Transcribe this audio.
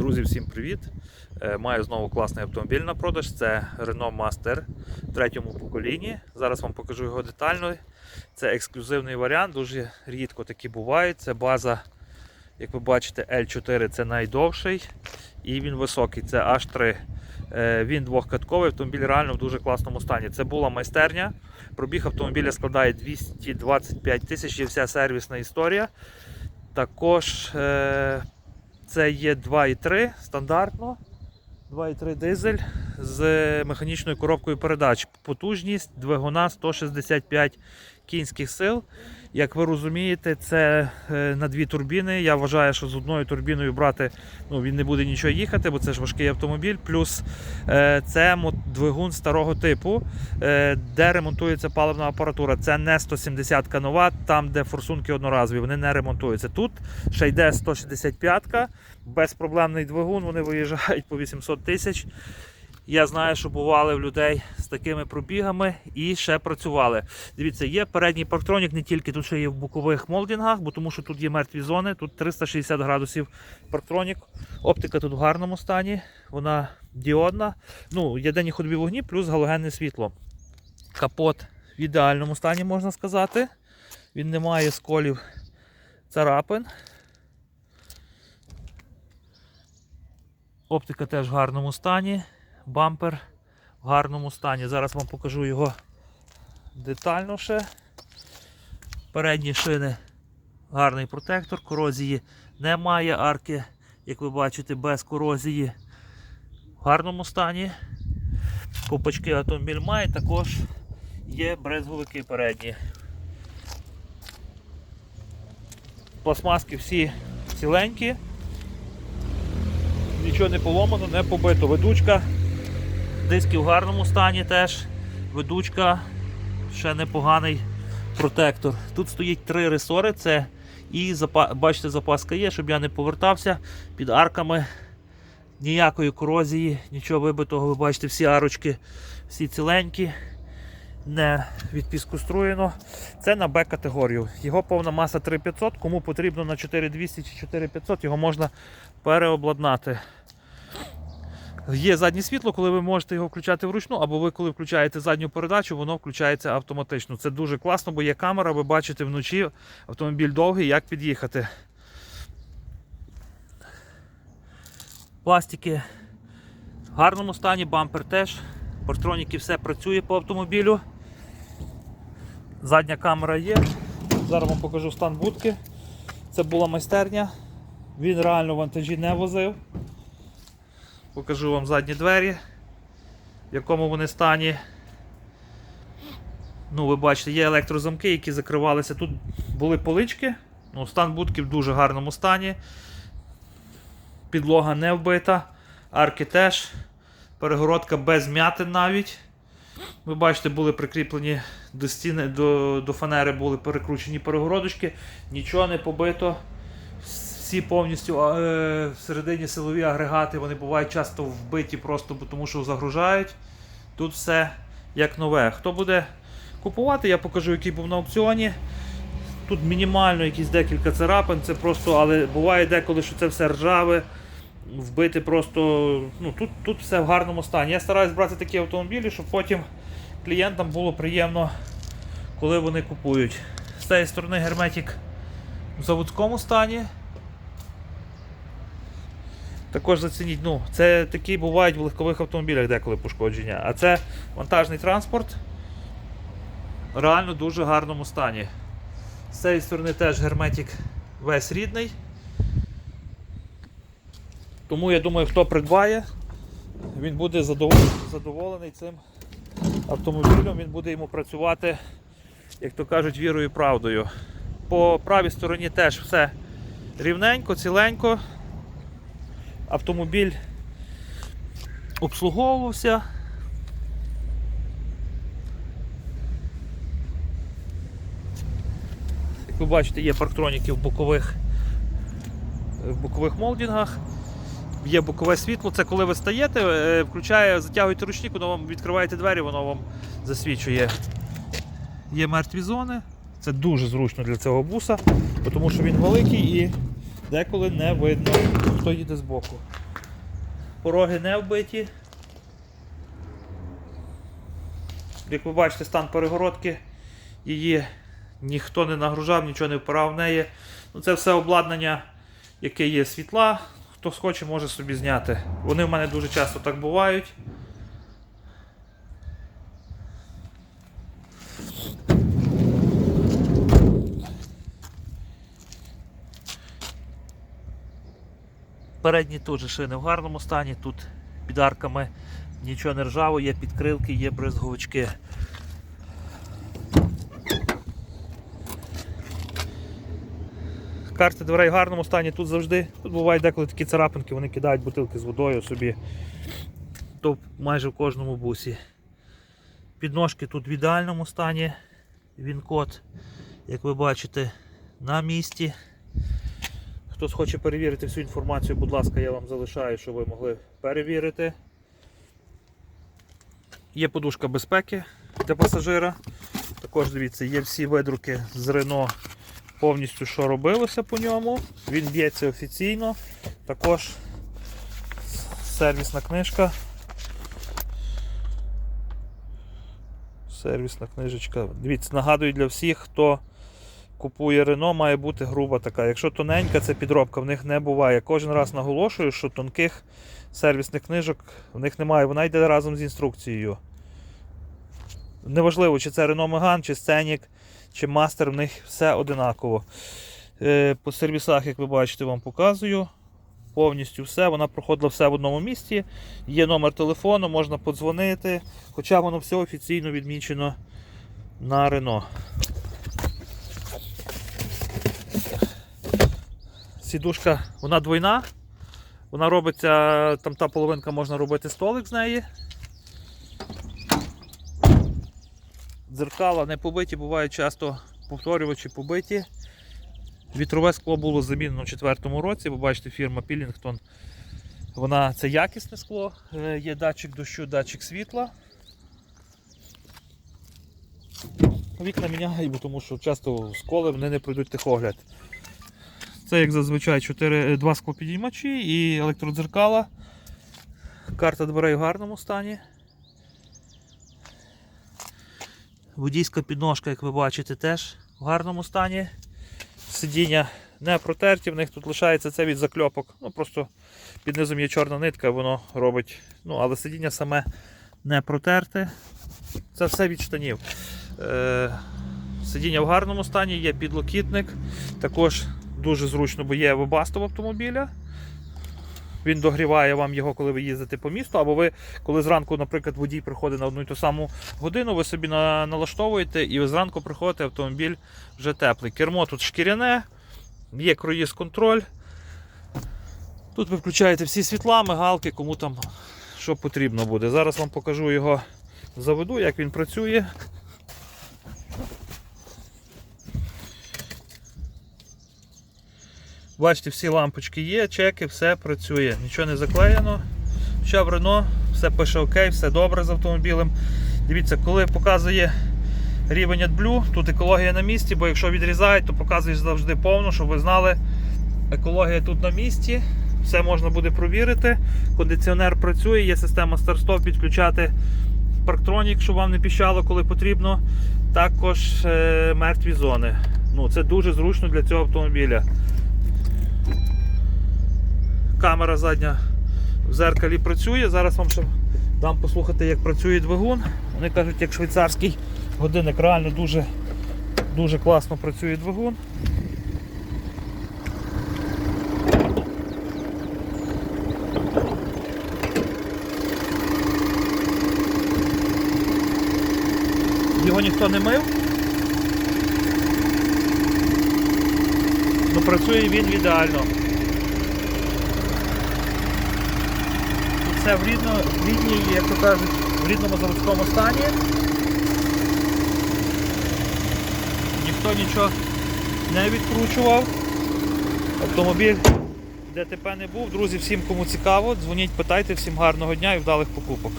Друзі, всім привіт! Е, Маю знову класний автомобіль на продаж. Це Renault Master в третьому поколінні. Зараз вам покажу його детально. Це ексклюзивний варіант, дуже рідко такі бувають. Це база, як ви бачите, L4 це найдовший і він високий, це H3. Е, Він двохкатковий, автомобіль реально в дуже класному стані. Це була майстерня. Пробіг автомобіля складає 225 тисяч, є вся сервісна історія. Також е, це є 2,3 стандартно. 2,3 дизель з механічною коробкою передач. Потужність двигуна 165 кінських сил. Як ви розумієте, це е, на дві турбіни. Я вважаю, що з одною турбіною брати ну, він не буде нічого їхати, бо це ж важкий автомобіль. Плюс е, це двигун старого типу, е, де ремонтується паливна апаратура. Це не 170 кВт, там, де форсунки одноразові, вони не ремонтуються. Тут ще йде 165-ка, безпроблемний двигун, вони виїжджають по 800 тисяч. Я знаю, що бували в людей з такими пробігами і ще працювали. Дивіться, є передній парктронік не тільки тут ще є в бокових молдингах, бо тому що тут є мертві зони, тут 360 градусів парктронік. Оптика тут в гарному стані, вона діодна. Ну, є денні ходові вогні, плюс галогенне світло. Капот в ідеальному стані, можна сказати. Він не має сколів царапин. Оптика теж в гарному стані. Бампер в гарному стані. Зараз вам покажу його детально ще. Передні шини гарний протектор, корозії немає арки, як ви бачите, без корозії. В гарному стані. Копачки автомобіль має, також є брезговики передні. Пластмаски всі ціленькі. Нічого не поломано, не побито. Ведучка, диски в гарному стані теж. Ведучка, ще непоганий протектор. Тут стоїть три ресори, це і бачите, запаска є, щоб я не повертався під арками. Ніякої корозії, нічого вибитого, ви бачите, всі арочки, всі ціленькі, не відпіскоструєно. Це на Б-категорію. Його повна маса 3500, кому потрібно на 4200 чи 4500, його можна переобладнати. Є заднє світло, коли ви можете його включати вручну, або ви, коли включаєте задню передачу, воно включається автоматично. Це дуже класно, бо є камера, ви бачите вночі автомобіль довгий, як під'їхати. Пластики в гарному стані, бампер теж. Партроніки все працює по автомобілю. Задня камера є. Зараз вам покажу стан будки. Це була майстерня. Він реально вантажі не возив. Покажу вам задні двері, в якому вони стані. Ну, ви бачите, є електрозамки, які закривалися. Тут були полички. Ну, стан будки в дуже гарному стані. Підлога не вбита, арки теж. Перегородка без м'ятин навіть. Ви бачите, були прикріплені до стіни, до, до фанери були перекручені перегородочки, нічого не побито. Всі повністю е, всередині силові агрегати вони бувають часто вбиті просто тому, що загружають. Тут все як нове. Хто буде купувати, я покажу, який був на аукціоні. Тут мінімально якісь декілька царапин, це просто, але буває деколи, що це все ржаве, вбити просто. Ну, тут, тут все в гарному стані. Я стараюсь брати такі автомобілі, щоб потім клієнтам було приємно, коли вони купують. З цієї сторони герметик в заводському стані. Також зацініть, ну, це такі бувають в легкових автомобілях деколи пошкодження. А це вантажний транспорт в реально дуже гарному стані. З цієї сторони теж герметик весь рідний. Тому я думаю, хто придбає, він буде задоволений цим автомобілем, він буде йому працювати, як то кажуть, вірою і правдою. По правій стороні теж все рівненько, ціленько. Автомобіль обслуговувався. Як ви бачите, є парктроніки в бокових, в бокових молдингах. Є бокове світло, це коли ви стаєте, е, включає, затягуєте ручник, воно вам відкриваєте двері, воно вам засвічує. Є мертві зони. Це дуже зручно для цього буса, тому що він великий і деколи не видно, хто їде збоку. Пороги не вбиті. Як ви бачите, стан перегородки її ніхто не нагружав, нічого не впирав в неї. Ну, це все обладнання, яке є світла. Хто схоче, може собі зняти. Вони в мене дуже часто так бувають. Передні теж шини в гарному стані, тут під арками нічого не ржаво, є підкрилки, є бризговички. Карти дверей в гарному стані тут завжди. Тут бувають деколи такі царапинки, вони кидають бутилки з водою собі. То майже в кожному бусі. Підножки тут в ідеальному стані. Він код, як ви бачите, на місці. Хтось хоче перевірити всю інформацію, будь ласка, я вам залишаю, щоб ви могли перевірити. Є подушка безпеки для пасажира. Також дивіться, є всі видруки з Рено повністю, що робилося по ньому. Він б'ється офіційно. Також сервісна книжка. Сервісна книжечка. Дивіться, нагадую для всіх, хто купує Рено, має бути груба така. Якщо тоненька, це підробка, в них не буває. Кожен раз наголошую, що тонких сервісних книжок в них немає. Вона йде разом з інструкцією. Неважливо, чи це Renault Megane, чи Scenic, чи Master, в них все одинаково. Е, По сервісах, як ви бачите, вам показую. Повністю все, вона проходила все в одному місці. Є номер телефону, можна подзвонити. Хоча воно все офіційно відмічено на Renault. Сідушка, вона двойна. Вона робиться, там та половинка можна робити столик з неї. Дзеркала не побиті, бувають часто повторювачі побиті. Вітрове скло було замінено у 2004 році. Ви бачите, фірма Pillington. Вона це якісне скло, Е, є датчик дощу, датчик світла. Вікна міняю, тому що часто сколи вони не пройдуть техогляд. Це, як зазвичай, 4, 2 склопідіймачі і електродзеркала. Карта дверей в гарному стані. Водійська підножка, як ви бачите, теж в гарному стані. Сидіння не протерті, в них тут лишається це від закльопок. Ну, просто під низом є чорна нитка, воно робить. Ну, але сидіння саме не протерте. Це все від штанів. Е, сидіння в гарному стані, є підлокітник. Також дуже зручно, бо є вебастов автомобіля. Він догріває вам його, коли ви їздите по місту, або ви, коли зранку, наприклад, водій приходить на одну і ту саму годину, ви собі на, налаштовуєте і ви зранку приходите, автомобіль вже теплий. Кермо тут шкіряне, є круїз контроль. Тут ви включаєте всі світла, мигалки, кому там що потрібно буде. Зараз вам покажу його заведу, як він працює. Бачите, всі лампочки є, чеки, все працює, нічого не заклеєно. Ще в Рено, все пише окей, все добре з автомобілем. Дивіться, коли показує рівень AdBlue, тут екологія на місці, бо якщо відрізають, то показуєш завжди повно, щоб ви знали, екологія тут на місці, все можна буде провірити. Кондиціонер працює, є система старт-стоп, підключати парктронік, щоб вам не піщало, коли потрібно. Також е, мертві зони. Ну, Це дуже зручно для цього автомобіля. Камера задня в зеркалі працює. Зараз вам ще дам послухати, як працює двигун. Вони кажуть, як швейцарський годинник, реально дуже, дуже класно працює двигун. Його ніхто не мив. Ну працює він ідеально. Все в, в рідній, як то кажуть, в рідному заводському стані. Ніхто нічого не відкручував. Автомобіль ДТП не був. Друзі, всім кому цікаво, дзвоніть, питайте, всім гарного дня і вдалих покупок.